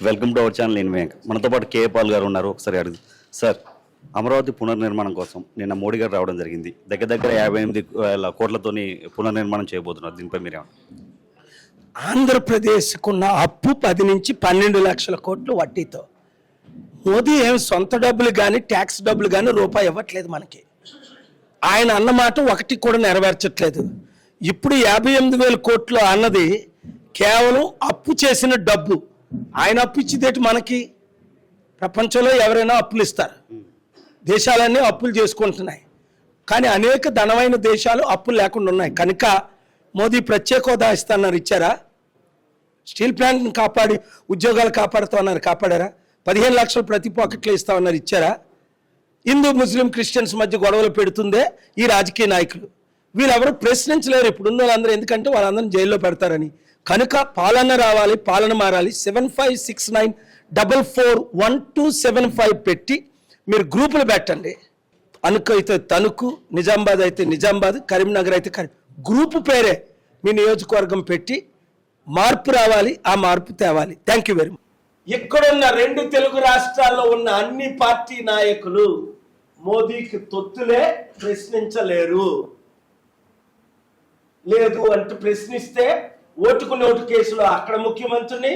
Welcome to our channel నేను వెంకట్ మనతో పాటు కే పాల్ గారు ఉన్నారు. ఒకసారి అడుగు. సార్ అమరావతి పునర్నిర్మాణం కోసం నిన్న మోడీ గారు రావడం జరిగింది. దగ్గర దగ్గర యాభై ఎనిమిది వేల కోట్లతోని పునర్నిర్మాణం చేయబోతున్నారు. దీనిపై మీరు ఆంధ్రప్రదేశ్కున్న అప్పు పది నుంచి పన్నెండు లక్షల కోట్లు వడ్డీతో. మోదీ ఏం సొంత డబ్బులు కానీ ట్యాక్స్ డబ్బులు కానీ రూపాయి ఇవ్వట్లేదు మనకి. ఆయన అన్నమాట ఒకటి కూడా నెరవేర్చట్లేదు. ఇప్పుడు యాభై ఎనిమిది వేల కోట్లు అన్నది కేవలం అప్పు చేసిన డబ్బు. ఆయన అప్పు ఇచ్చిదేటి మనకి ప్రపంచంలో ఎవరైనా అప్పులు ఇస్తారు. దేశాలన్నీ అప్పులు చేసుకుంటున్నాయి. కానీ అనేక ధనమైన దేశాలు అప్పులు లేకుండా ఉన్నాయి. కనుక మోదీ ప్రత్యేక హోదా ఇస్తానన్నారు. ఇచ్చారా? స్టీల్ ప్లాంట్ని కాపాడి ఉద్యోగాలు కాపాడుతామన్నారు కాపాడారా? పదిహేను లక్షలు ప్రతి పాకెట్లో ఇస్తామన్నారు. ఇచ్చారా? హిందూ ముస్లిం క్రిస్టియన్స్ మధ్య గొడవలు పెడుతుందే ఈ రాజకీయ నాయకులు. వీళ్ళెవరూ ప్రశ్నించలేరు. ఇప్పుడు ఉన్న వాళ్ళందరూ ఎందుకంటే వాళ్ళందరిని జైల్లో పెడతారని. కనుక పాలన రావాలి పాలన మారాలి seven five six nine double four one two seven five పెట్టి మీరు గ్రూపులు పెట్టండి. అనుకు అయితే తణుకు నిజామాబాద్ అయితే నిజామాబాద్ కరీంనగర్ అయితే కరీం గ్రూపు పేరే మీ నియోజకవర్గం పెట్టి మార్పు రావాలి ఆ మార్పు తేవాలి. థ్యాంక్ యూ వెరీ మచ్ ఇక్కడున్న రెండు తెలుగు రాష్ట్రాల్లో ఉన్న అన్ని పార్టీ నాయకులు మోదీకి తొత్తులే ప్రశ్నించలేరు. లేదు అంటే ప్రశ్నిస్తే ఓటుకు నోటు కేసులో అక్కడ ముఖ్యమంత్రిని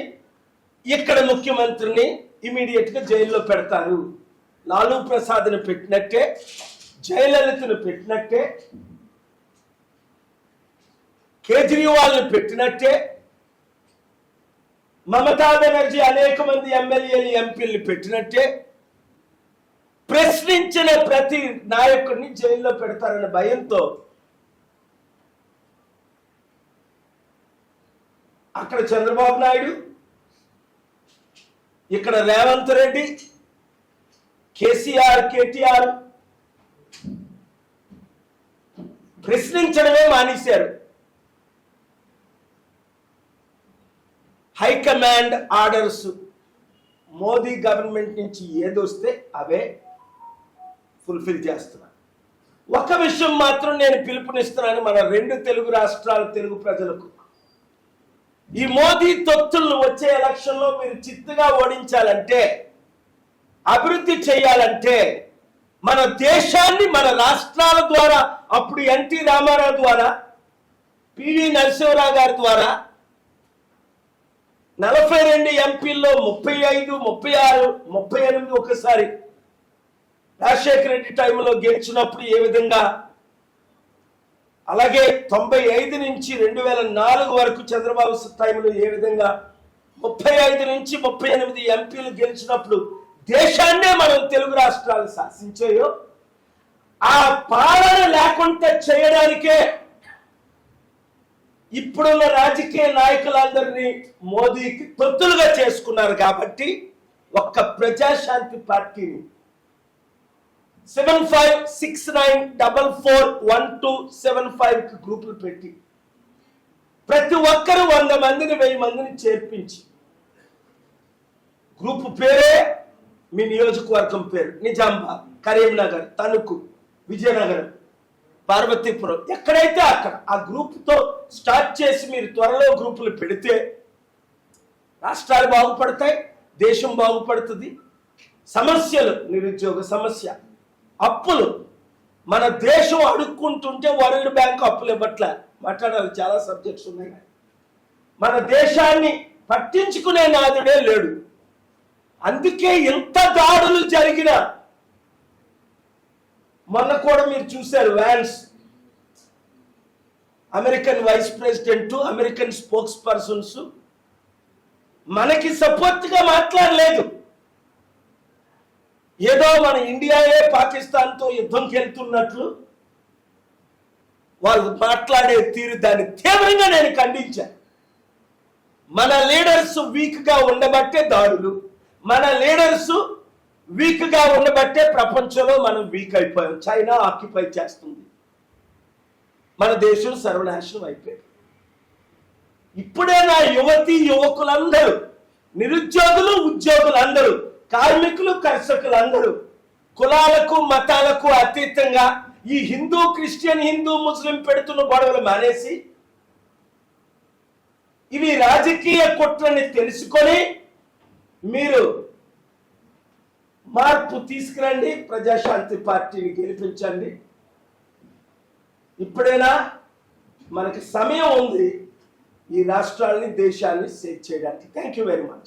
ఇక్కడ ముఖ్యమంత్రిని ఇమీడియట్గా జైల్లో పెడతారు. లాలూ ప్రసాద్ని పెట్టినట్టే జయలలితను పెట్టినట్టే కేజ్రీవాల్ని పెట్టినట్టే మమతా బెనర్జీ అనేక మంది ఎమ్మెల్యేలు ఎంపీలు పెట్టినట్టే ప్రశ్నించిన ప్రతి నాయకుడిని జైల్లో పెడతారనే భయంతో అక్కడ చంద్రబాబు నాయుడు ఇక్కడ రేవంత్ రెడ్డి కేసీఆర్ కేటీఆర్ ప్రశ్నించడమే మానేశారు. హైకమాండ్ ఆర్డర్స్ మోదీ గవర్నమెంట్ నుంచి ఏదొస్తే అవే ఫుల్ఫిల్ చేస్తున్నారు. ఒక విషయం మాత్రం నేను పిలుపునిస్తున్నాను మన రెండు తెలుగు రాష్ట్రాల తెలుగు ప్రజలకు. ఈ మోదీ తొత్తులు వచ్చే ఎలక్షన్లో మీరు చిత్తుగా ఓడించాలంటే అభివృద్ధి చేయాలంటే మన దేశాన్ని మన రాష్ట్రాల ద్వారా అప్పుడు ఎన్టీ రామారావు ద్వారా పివి నరసింహరావు గారి ద్వారా నలభై రెండు ఎంపీల్లో ముప్పై ఐదు ముప్పై ఆరు ముప్పై ఎనిమిది ఒకసారి రాజశేఖర రెడ్డి టైంలో గెలిచినప్పుడు ఏ విధంగా అలాగే తొంభై ఐదు నుంచి రెండు వేల నాలుగు వరకు చంద్రబాబు టైంలో ఏ విధంగా ముప్పై ఐదు నుంచి ముప్పై ఎనిమిది ఎంపీలు గెలిచినప్పుడు దేశాన్నే మనం తెలుగు రాష్ట్రాలు శాసించాయో ఆ పాలన లేకుండా చేయడానికే ఇప్పుడున్న రాజకీయ నాయకులందరినీ మోదీకి తొత్తులుగా చేసుకున్నారు కాబట్టి ఒక్క ప్రజాశాంతి పార్టీని seven five six nine double four one two seven five గ్రూపులు పెట్టి. ప్రతి ఒక్కరు వంద మందిని వెయ్యి మందిని చేర్పించి. గ్రూప్ పేరే మీ నియోజకవర్గం పేరు. నిజామాబాద్ కరీంనగర్ తణుకు విజయనగరం పార్వతీపురం. ఎక్కడైతే అక్కడ ఆ గ్రూప్తో స్టార్ట్ చేసి మీరు త్వరలో గ్రూపులు పెడితే రాష్ట్రాలు బాగుపడతాయి దేశం బాగుపడుతుంది. సమస్యలు నిరుద్యోగ సమస్య. అప్పులు. మన దేశం అడుక్కుంటుంటే వరల్డ్ బ్యాంక్ అప్పులు ఇవ్వట్లే. మాట్లాడాలి చాలా సబ్జెక్ట్స్ ఉన్నాయి. మన దేశాన్ని పట్టించుకునే నాదుడే లేడు. అందుకే ఎంత దాడులు జరిగినా. మొన్న కూడా మీరు చూశారు Vance. American vice president American spokespersons. మనకి సపోర్ట్గా మాట్లాడలేదు. ఏదో మన ఇండియాయే పాకిస్తాన్తో యుద్ధంకి వెళ్తున్నట్లు వాళ్ళు మాట్లాడే తీరు దాన్ని తీవ్రంగా నేను ఖండించాను మన లీడర్స్ వీక్గా ఉండబట్టే దాడులు మన లీడర్స్ వీక్గా ఉండబట్టే ప్రపంచంలో మనం వీక్ అయిపోయాం. చైనా ఆక్యుపై చేస్తుంది. మన దేశం సర్వనాశనం అయిపోయింది. ఇప్పుడే నా యువతి యువకులందరూ నిరుద్యోగులు ఉద్యోగులు కార్మికులు కర్షకులందరూ కులాలకు మతాలకు అతీతంగా ఈ హిందూ క్రిస్టియన్ హిందూ ముస్లిం పెడుతున్న గొడవలు మానేసి ఇవి రాజకీయ కుట్రని తెలుసుకొని మీరు మార్పు తీసుకురండి ప్రజాశాంతి పార్టీని గెలిపించండి. ఇప్పుడైనా మనకి సమయం ఉంది ఈ రాష్ట్రాల్ని దేశాన్ని సేవ్ చేయడానికి. Thank you very much